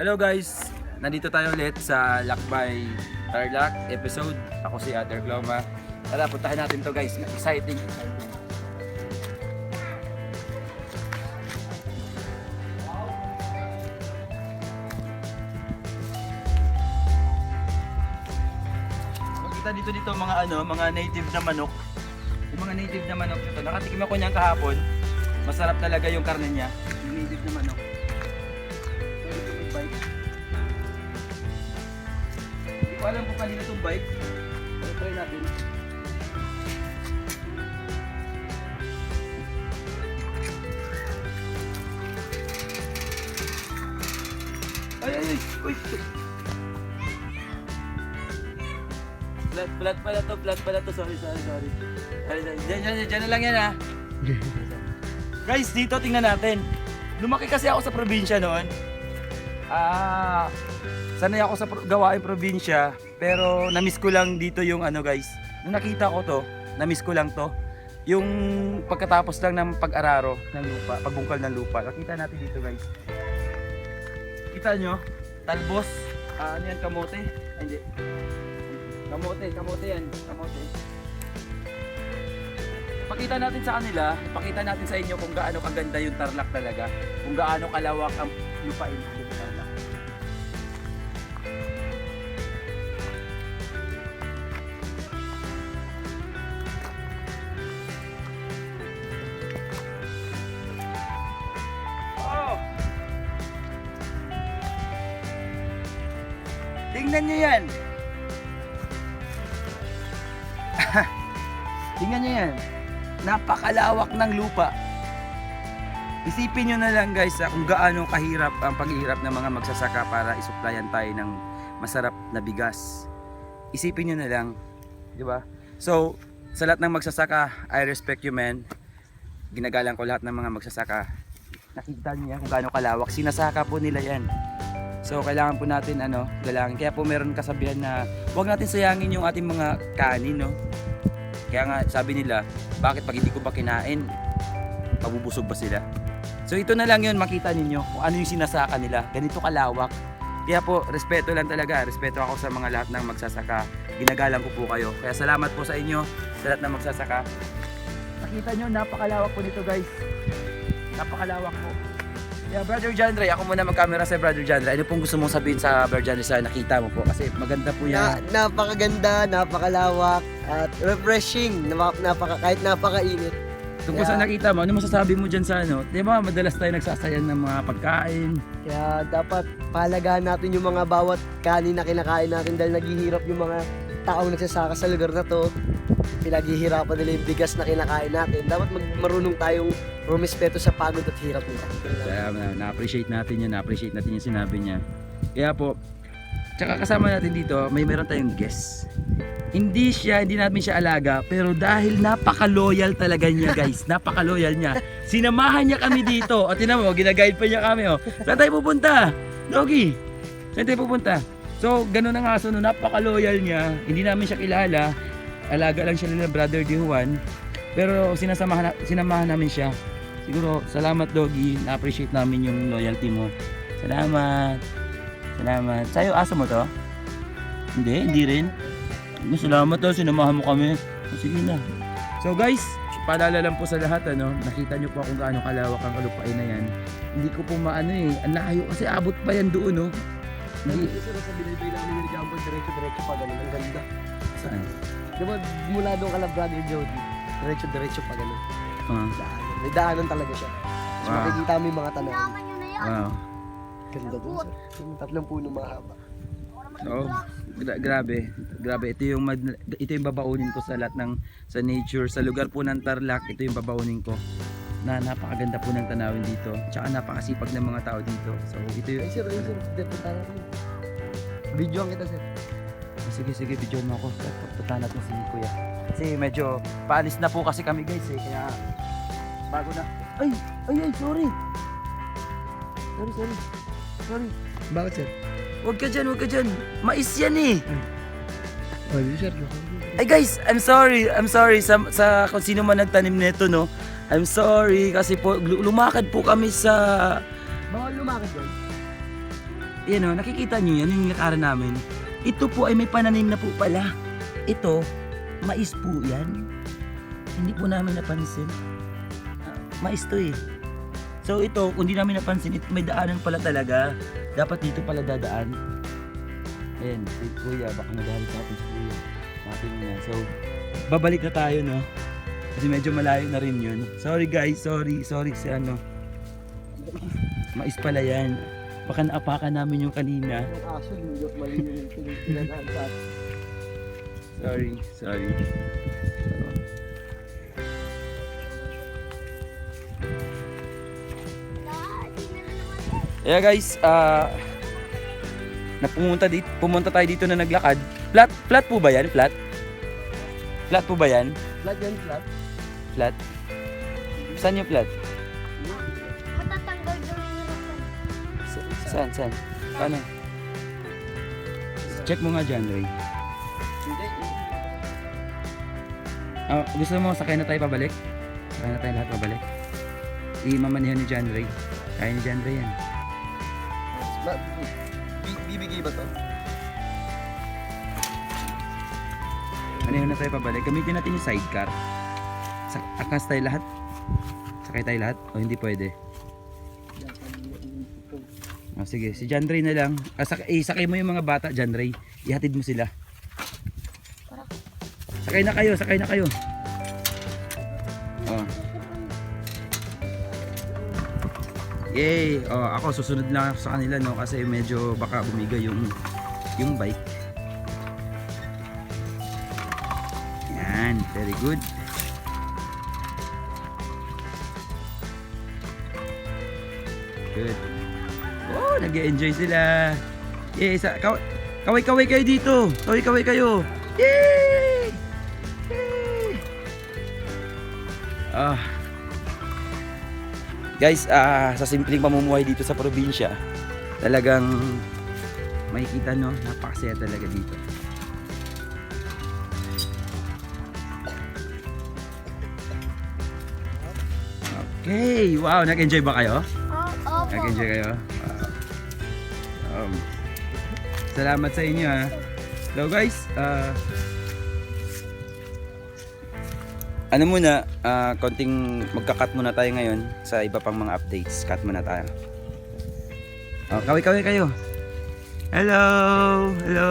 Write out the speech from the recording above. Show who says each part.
Speaker 1: Hello guys! Nandito tayo ulit sa Lakbay Tarlac episode. Ako si Adder Gloma. Tara, puntahan natin to guys. Exciting, exciting. Makita dito dito mga ano, mga native na manok. Yung mga native na manok dito. Nakatikim ako niyan kahapon. Masarap talaga yung karne niya. Yung native na manok. Ko alam kung kanina itong bike. Pero try natin. Ay, ay, ay! Uy! Flat, flat pala to, flat pala to. Sorry, sorry, sorry. Diyan, diyan, diyan na lang yan ha. Guys, dito tingnan natin. Lumaki kasi ako sa probinsya noon. Ah, sanay ako sa pro- gawain probinsya, pero na-miss ko lang dito yung ano guys. Nung nakita ko to, na-miss ko lang to. Yung pagkatapos lang ng pag-araro ng lupa, pagbungkal ng lupa. Nakita natin dito guys. Kita nyo? Talbos. Ah, ano yan? Kamote? Ay, hindi. Kamote, kamote yan. Kamote. Pakita natin sa kanila, ipakita natin sa inyo kung gaano kaganda yung Tarlac talaga. Kung gaano kalawak ang lupain Tingnan nyo yan! Tingnan nyo yan. Napakalawak ng lupa. Isipin nyo na lang guys ah, kung gaano kahirap ang paghihirap ng mga magsasaka para isuplayan tayo ng masarap na bigas. Isipin nyo na lang. Di ba? So, sa lahat ng magsasaka, I respect you men. Ginagalang ko lahat ng mga magsasaka. Nakita niyo yan kung gaano kalawak. Sinasaka po nila yan. So, kailangan po natin ano, galangin. Kaya po meron kasabihan na huwag natin sayangin yung ating mga kanin, no? Kaya nga sabi nila, bakit pag hindi ko ba kinain, mabubusog ba sila? So ito na lang yun, makita ninyo kung ano yung sinasaka nila. Ganito kalawak. Kaya po, respeto lang talaga. Respeto ako sa mga lahat ng magsasaka. Ginagalang ko po kayo. Kaya salamat po sa inyo, sa lahat ng magsasaka. Nakita nyo, napakalawak po nito guys. Napakalawak po. Yeah, Brother Ray, ako muna mag-camera sa Brother Ray. Ano pong gusto mong sabihin sa Brother Ray sa nakita mo po? Kasi maganda po
Speaker 2: Na,
Speaker 1: yan.
Speaker 2: napakaganda, napakalawak, at refreshing, napa, napaka, kahit napakainit.
Speaker 1: Tungkol sa
Speaker 2: Yeah.
Speaker 1: nakita mo, ano masasabi mo dyan sa ano? Di ba madalas tayo nagsasayan ng mga pagkain?
Speaker 2: Kaya dapat palagahan natin yung mga bawat kanin na kinakain natin dahil naghihirap yung mga taong nagsasaka sa lugar na to. Pinaghihirapan nila yung bigas na kinakain natin. Dapat mag- marunong tayong rumispeto sa pagod at hirap nila.
Speaker 1: Kaya na- na-appreciate natin yan, na-appreciate natin yung sinabi niya. Kaya po, tsaka kasama natin dito, may meron tayong guest. Hindi siya, hindi namin siya alaga, pero dahil napaka-loyal talaga niya guys, napaka-loyal niya. Sinamahan niya kami dito. O tinan mo, ginaguide pa niya kami. Oh. Saan tayo pupunta? Doggy, saan tayo pupunta? So, ganun ang aso, no, napaka-loyal niya. Hindi namin siya kilala. Alaga lang siya nila brother Di Juan. Pero sinasamahan, na- sinamahan namin siya. Siguro, salamat Doggy. Na-appreciate namin yung loyalty mo. Salamat. Salamat. Sa'yo, aso mo to? Hindi, hindi rin. Salamat daw, sinamahan mo kami. Sige na. So guys, paalala lang po sa lahat, ano, nakita nyo po kung gaano kalawak ang kalupain na yan. Hindi ko po maano eh, ang layo kasi abot pa yan doon, no? Hindi,
Speaker 2: Dito sa binibay namin ni Jumbo, diretso-diretso pa ganun. Ang ganda.
Speaker 1: saan?
Speaker 2: Di ba mula doon ka na Brother Jody, diretso-diretso pa ganun.
Speaker 1: Ah,
Speaker 2: Daanan. May daanan talaga siya. Tapos
Speaker 1: Wow.
Speaker 2: makikita mo yung mga tanong.
Speaker 1: wow.
Speaker 2: Ganda doon sir. Yung tatlong puno mahaba.
Speaker 1: Oo. Gra- grabe. Grabe. Ito yung mad- ito yung babaunin ko sa lahat ng sa nature, sa lugar po ng Tarlac, ito yung babaunin ko. Na napakaganda po ng tanawin dito. Tsaka napakasipag ng mga tao dito. So ito yung
Speaker 2: Ay sir, ay sir. Punta natin. Video ang kita sir.
Speaker 1: Sige, sige, video mo ako. Punta natin si Kuya. Kasi medyo paalis na po kasi kami guys eh. Kaya bago na. Ay! Ay, ay, sorry! Sorry, sorry. Sorry.
Speaker 2: Bakit sir?
Speaker 1: Huwag ka dyan, huwag ka dyan. Mais yan eh.
Speaker 2: Di sir.
Speaker 1: Ay guys, I'm sorry. I'm sorry sa, sa kung sino man nagtanim nito, no. I'm sorry kasi po lu- lumakad po kami sa
Speaker 2: Bawal lumakad doon.
Speaker 1: yan o, nakikita nyo yan, yung lakaran namin. Ito po ay may pananim na po pala. Ito, mais po yan. Hindi po namin napansin. Mais to eh. So ito, kung di namin napansin, ito, may daanan pala talaga. Dapat dito pala dadaan. Ayan, si Kuya, baka nagalit natin si Kuya. Natin na. So, babalik na tayo, no? Kasi medyo malayo na rin yun. Sorry guys, sorry, sorry si ano. Mais pala yan. Baka naapakan namin yung kanina.
Speaker 2: Yung aso, yung mali yung pinagdaan sa.
Speaker 1: Sorry, sorry. Yeah guys, ah na pumunta dito, pumunta tayo dito na naglakad. Flat, flat po ba yan? Flat? Flat po ba yan?
Speaker 2: Flat yan, flat.
Speaker 1: Flat? Saan yung flat?
Speaker 3: Matatanggal yung hirapan.
Speaker 1: Sa- Saan, saan? Paano? Check mo nga dyan, Ray.
Speaker 2: Hindi.
Speaker 1: Ah, gusto mo sakay na tayo pabalik? Sakay na tayo lahat pabalik? I-mamanihan ni John Ray. Kaya ni John Ray yan.
Speaker 2: Bibigay ba to?
Speaker 1: Manihan na tayo pabalik. Gamitin natin yung sidecar. Sa akas tayo lahat. Sakay tayo lahat? O hindi pwede? Oh, sige, si John na lang. Ah, sak eh, sakay mo yung mga bata, John. Ihatid mo sila. Sakay na kayo, sakay na kayo. Oh. Yay! Oh, ako susunod lang sa kanila no kasi medyo baka bumigay yung yung bike. Very good. Good. Oh, nag-enjoy sila. Yay, sa kaw kaway-kaway kayo dito. Kaway-kaway kayo. Yay! Yay! Ah. Guys, ah, sa simpleng pamumuhay dito sa probinsya, talagang makikita no, napakasaya talaga dito. Okay, wow, nag-enjoy ba kayo?
Speaker 3: Oh, opo.
Speaker 1: Nag-enjoy kayo? Wow. Um, salamat sa inyo ha. So guys, ah ano muna, ah, konting magka-cut muna tayo ngayon sa iba pang mga updates. Cut muna tayo. Oh, kaway-kaway kayo. Hello! Hello!